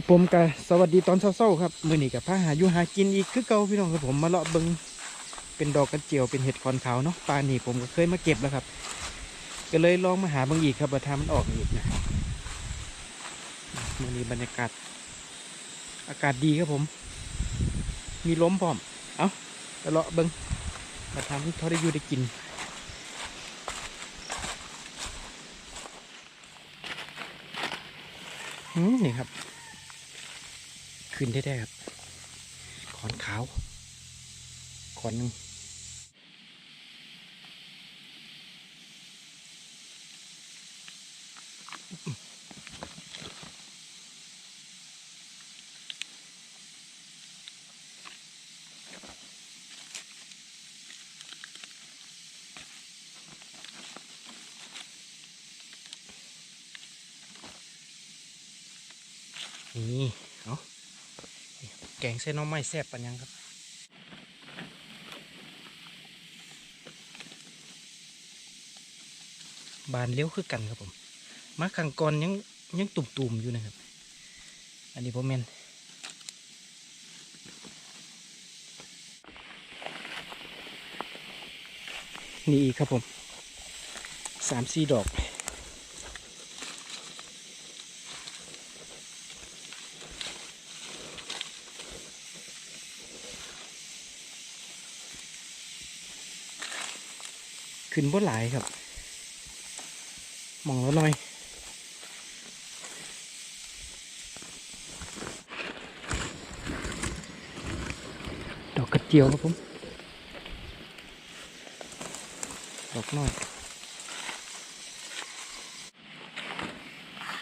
ครับผมกับสวัสดีตอนเช้าๆครับมื้อนี้กับพาหาอยู่หากินอีกคือเก่าพี่น้องครับผมมาเลาะเบิงเป็นดอกกระเจียวเป็นเห็ดคอนขาวเนาะปลานี่ผมก็เคยมาเก็บแล้วครับ ก็เลยลองมาหาเบางอีกครับว่าทามันออกอีกนะมื้อนี้บรรยากาศ อากาศดีครับผม มีลมพร้อมเอาไปเลาะเบิงมาทำให้เขาได้อยู่ได้กินนี่ครับ ขึ้นได้ครับขอนขาวขอนหนึ่งนี่เอา แกงเส้นน้องไม้แซ่บปันยังครับบานเลี้ยวคือกันครับผมมาขังกรยังยังตุ่มๆอยู่นะครับ อันนี้ผมเมนนี่อีกครับผมสามสี่ดอก ขึ้นบ่หลายครับมองแล้วหน่อยดอกกระเจียวครับผมดอกน้อย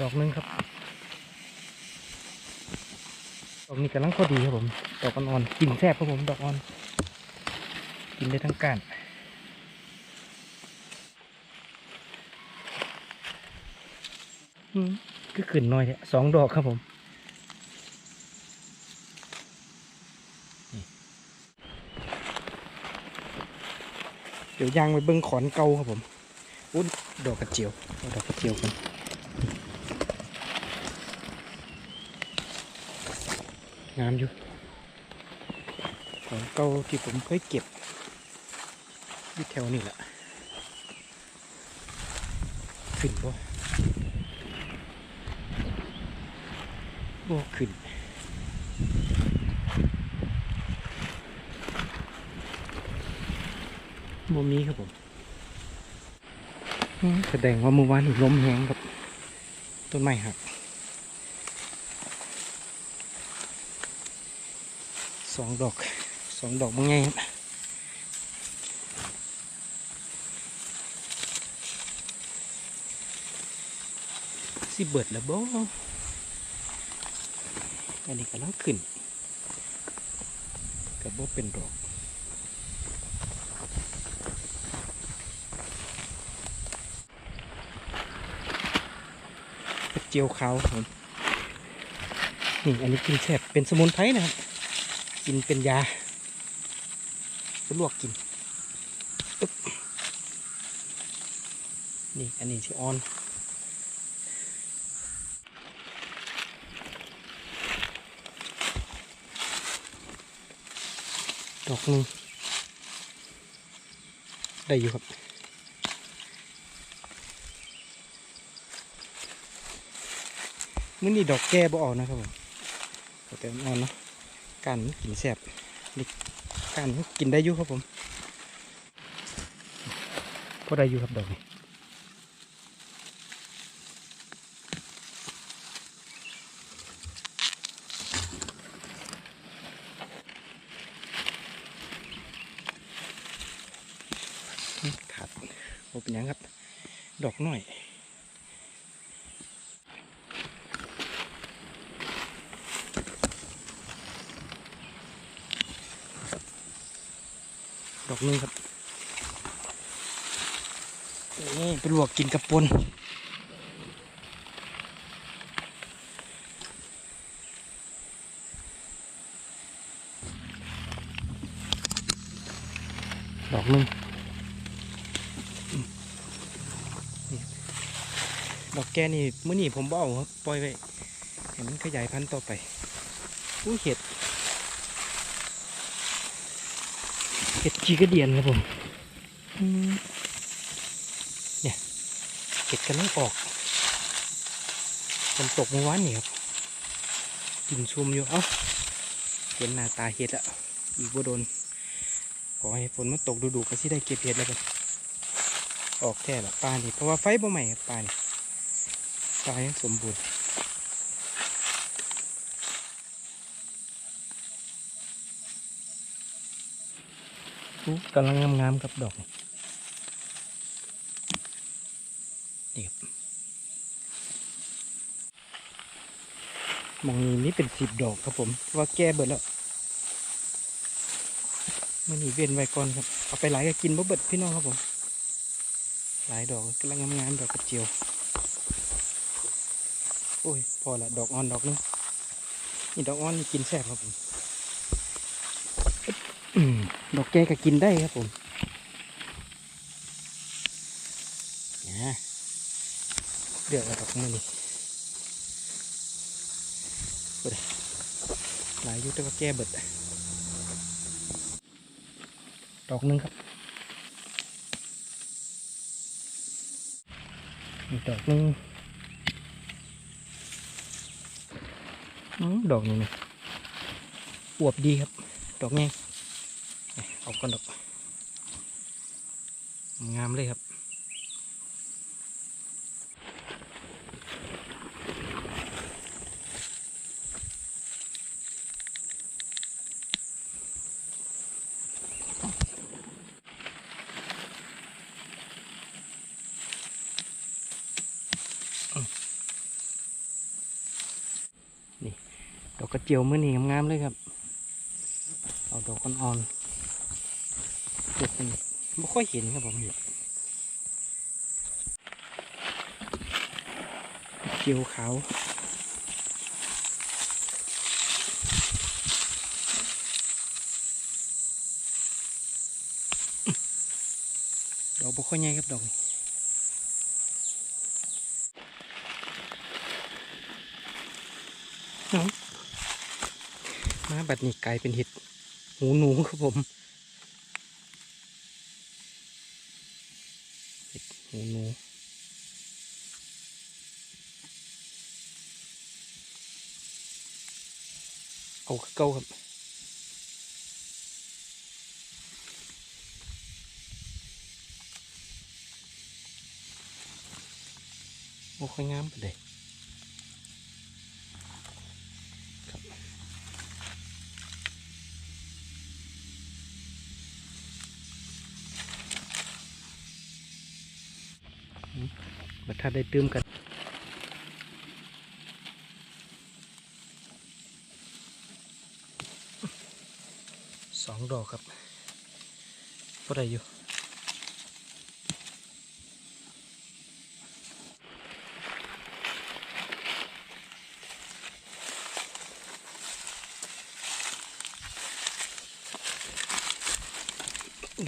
ดอกหนึงครับดอกนี้กำลังพอดีครับผมดอกอ่อนๆกินแซ่บครับผมดอกอ่อนกินได้ทั้งก้าน อืม ก็ขึ้นน้อยเนี่ยสองดอกครับผมเดี๋ยวยางไปเบิ้งขอนเก่าครับผมอุ้นดอกกระเจียวดอกกระเจียวกันงามอยู่ขอนเก่าที่ผมเคยเก็บอยู่แถวนี้แหละขึ้นบ่ โอ้ขึ้น บ่มีครับผมอืมแสดงว่าเมื่อวานนี่ลมแห้งครับ ต้นไม้หักสองดอกสองดอกมึงไงครับสิเบิดแล้วบ่ อันนี้กำลังขึ้นกับบ่เป็นดอกเจียวขาวครับผมนี่อันนี้กินแซ่บเป็นสมุนไพรนะครับ กินเป็นยาไปลวกกินอึ๊บนี่อันนี้ที่ออน ดอกนึงได้อยู่ครับ มื่อนี้ดอกแก้บ่ออกนะครับผมแต่นอนเนาะการมันกินแสบนี่การมันกินได้อยู่ครับผมพอได้อยู่ครับดอกนี้ ขาดโอเป็นยังครับ ดอกหน่อยดอกหนึงครับนี่ไปลวกกินกับปนดอกหนึงอืมนี่ดอก แกนี่มื้อนี้ผมบ่เอาครับปล่อยไว้ให้มันขยายพันธุ์ต่อไปอู้เห็ด เห็ดจีกระเดียนครับผมเนี่ยเห็ดกำลังออกฝนตกเมื่อวานนี่ครับกลินชุมอยู่เอ้าเห็นหน้าตาเห็ดแล้วอีกบ่โดนขอให้ฝนมันตกดูๆก็สิได้เก็บเห็ดแล้วกันออกแค่ละปลานี่เพราะว่าไฟบ่ใหม่ปลานี่ ปลายสมบูรณ์อู้กำลังงามๆกับดอกนี่นี่ครับมองนี้นี่เป็นสิบดอกครับผม ว่าแก้เบิดแล้วมันนี่เว้นไว้ก่อนครับ เอาไปหลายก็กินบ่เบิดพี่น้องครับผม หลายดอกกำลังงามๆดอกกระเจียว โอ้ย พอละดอกอ่อนดอกนึงนี่ดอกอ่อนนี่กินแซ่บครับผมอืมดอกแกก็กินได้ครับผมนะเดือดแล้วดอกมันนี่เบิดหลายอยุทธก็แก้เบิดดอกหนึงครับอีกดอกหนึงอืม ดอกนี้นี่อวบดีครับ ดอกนี่เอาก้อนดอก งามเลยครับ ดอกกระเจียวมือนีงามๆเลยครับ เอาดอกอ่อนๆเห็ดนี่ไม่ค่อยเห็นครับผมเห็ดเขียวขาวดอกบ่ค่อยใหญ่ครับดอกเอ้า มาบัดนี้กลายเป็นเห็ดหูหนูครับผมหนูหนูเอาเก่าครับโอ้ค่อยงามไปเลย บัดถ้าได้ตื่มกันสองดอกครับพอได้อยู่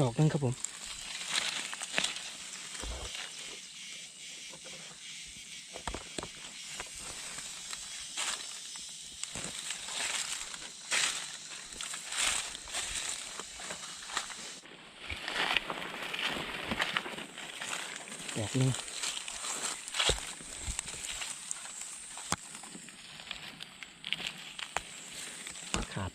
ดอกนึงครับผม ดอกนึงขาด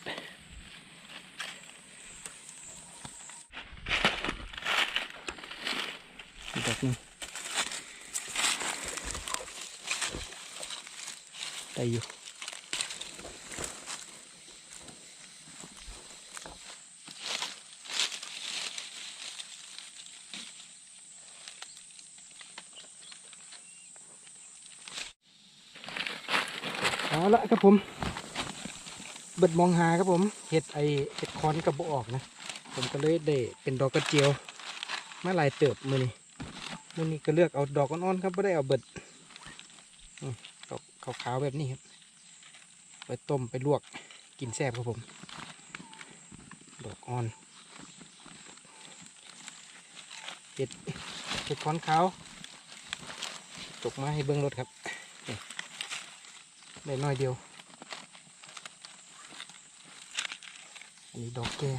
อีกดอกนึงได้อยู่ เอาละครับผม เบิดมองหาครับผม เห็ดไอเห็ดคอนกระบอกออกนะ ผมก็เลยได้เป็นดอกกระเจียวมาลายเติบมือนี้มือนี้ก็เลือกเอาดอกอ่อนๆครับไม่ได้เอาเบิดดอกขาวๆแบบนี้ครับ ไปต้มไปลวกกินแซ่บครับผม ดอกอ่อนเห็ดเห็ดคอนขาวตกมาให้เบิ้งรถครับ ได้น้อยเดียว อันนี้ดอกแก่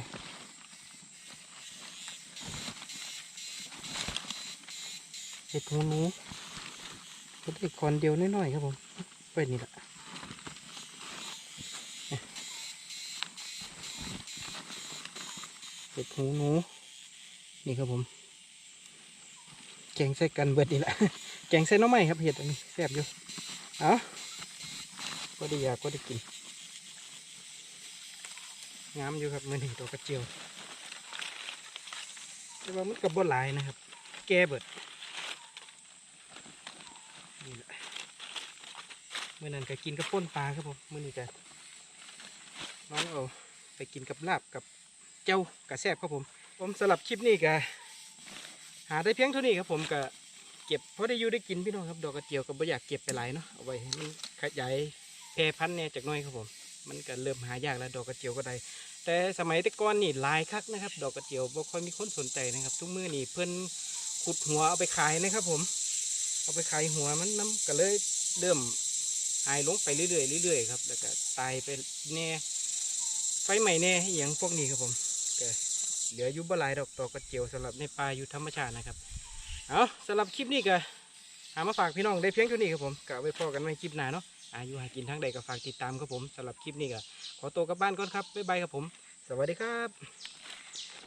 เห็ดหูหนูก็ได้คอนเดียวน้อยๆครับผมไปนี่แหละเห็ดหูหนูนี่ครับผมแกงใส่กันเบิดนี่แหละแกงใส่น้อไม้ครับเห็ดอันนี้แซ่บอยู่ เอา ก็ได้อยากก็ได้กินงามอยู่ครับมือหนึ่งตัวกระเจียว แต่ว่ามันกับบหลายนะครับ แก่เบิดนี่แหละเมื่อนั้นก็กินกับป้นปลาครับผมมื่อนี้ก็น้องเอาไปกินกับลาบกับเจ้ากระแซบครับผม ผมสลับคลิปนี้ก็หาได้เพียงเท่านี้ครับผมก็เก็บเพราะได้อยู่ได้กินพี่น้องครับดอกกระเจียวก็บ่อยากเก็บไปหลายเนาะเอาไว้ให้มันขยาย แพร่พันธุ์เนี่ยจากน้อยครับผม มันก็เริ่มหายากแล้วดอกกระเจียวก็ได้ แต่สมัยแต่ก่อนนี่ลายคักนะครับ ดอกกระเจียวบ่ค่อยมีคนสนใจนะครับ ทุกมือนี่เพิ่นขุดหัวเอาไปขายนะครับ ผม เอาไปขายหัวมันน้ำก็เลยเริ่มหายลงไปเรื่อยๆเรื่อยๆครับ แล้วก็ตายไปแน่ไฟใหม่แน่อย่างพวกนี้ครับผมก็เหลืออยู่บ่หลายดอกดอกกระเจียวสำหรับในป่าอยู่ธรรมชาตินะครับ เอาสำหรับคลิปนี้ก็หามาฝากพี่น้องได้เพียงเท่านี้ครับผมก็เอาไว้พอกันไว้คลิปหน้าเนาะ อายุหากินทั้งใดก็ฝากติดตามครับผมสำหรับคลิปนี้ก็ขอตัวกลับบ้านก่อนครับบ๊ายบายครับผม สวัสดีครับ